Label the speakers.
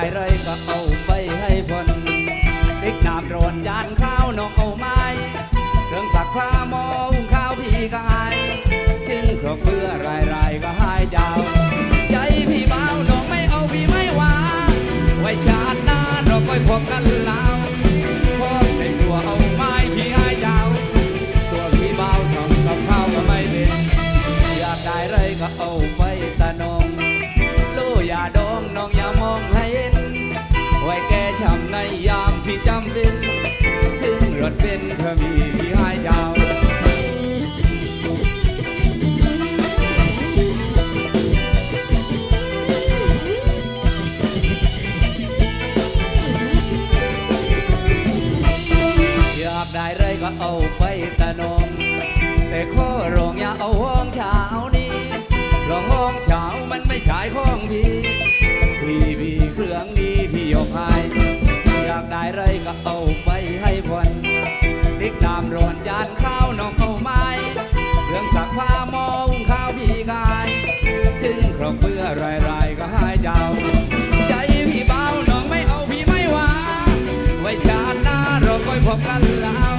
Speaker 1: ได้ไรก็เอาไปให้พนติ๊กน้ำร้อนจานข้าวน้องเอาไม้เครื่องสักผ้าหมอหุงข้าวพี่กายชึงครบเพื่อรายรายก็หายยาวใจพี่เบาน้องไม่เอาพี่ไม่วาไว้ชาติหน้าเราค่อยพบกันแล้วพ่อในครัวเอาไม้พี่หายยาวตัวพี่เบาทำกับข้าวก็ไม่เป็นอยากได้ไรก็เอาไปตะนอง ก็เอาไปตะนงแต่ข้อโรงอย่าเอาห้องเช้านี้เพราะห้องเช้ามันไม่ใช่ของพี่พี่มีเครื่องนี้พี่ยกให้อยากได้ไรก็เอาไปให้ผ่อนพริกน้ำร้อนจานข้าวน้องเอาไม้เครื่องสักผ้ามอหุงข้าวพี่กายถึงครองเพื่อรายๆก็ให้เจ้าใจพี่เบาน้องไม่เอาพี่ไม่ว่าไว้ชาติหน้าเราค่อยพบกันแล้ว